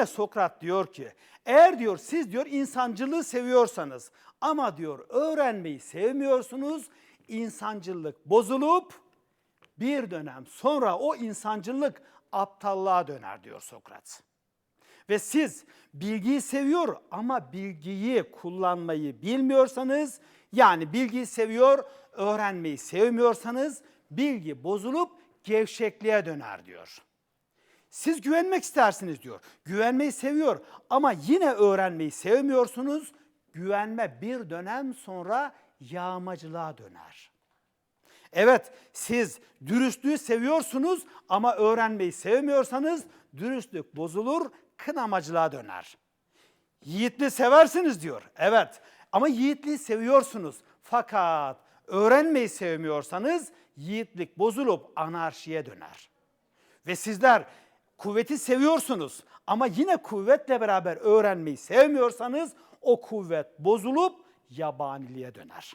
yine Sokrat diyor ki eğer diyor siz diyor insancılığı seviyorsanız ama diyor öğrenmeyi sevmiyorsunuz insancılık bozulup bir dönem sonra o insancılık aptallığa döner diyor Sokrat. Ve siz bilgiyi seviyor ama bilgiyi kullanmayı bilmiyorsanız yani bilgiyi seviyor, öğrenmeyi sevmiyorsanız bilgi bozulup gevşekliğe döner diyor. Siz güvenmek istersiniz diyor. Güvenmeyi seviyor ama yine öğrenmeyi sevmiyorsunuz. Güvenme bir dönem sonra yağmacılığa döner. Evet siz dürüstlüğü seviyorsunuz ama öğrenmeyi sevmiyorsanız dürüstlük bozulur, kınamacılığa döner. Yiğitliği seversiniz diyor. Evet ama yiğitliği seviyorsunuz. Fakat öğrenmeyi sevmiyorsanız yiğitlik bozulup anarşiye döner. Ve sizler kuvveti seviyorsunuz ama yine kuvvetle beraber öğrenmeyi sevmiyorsanız o kuvvet bozulup yabaniliğe döner.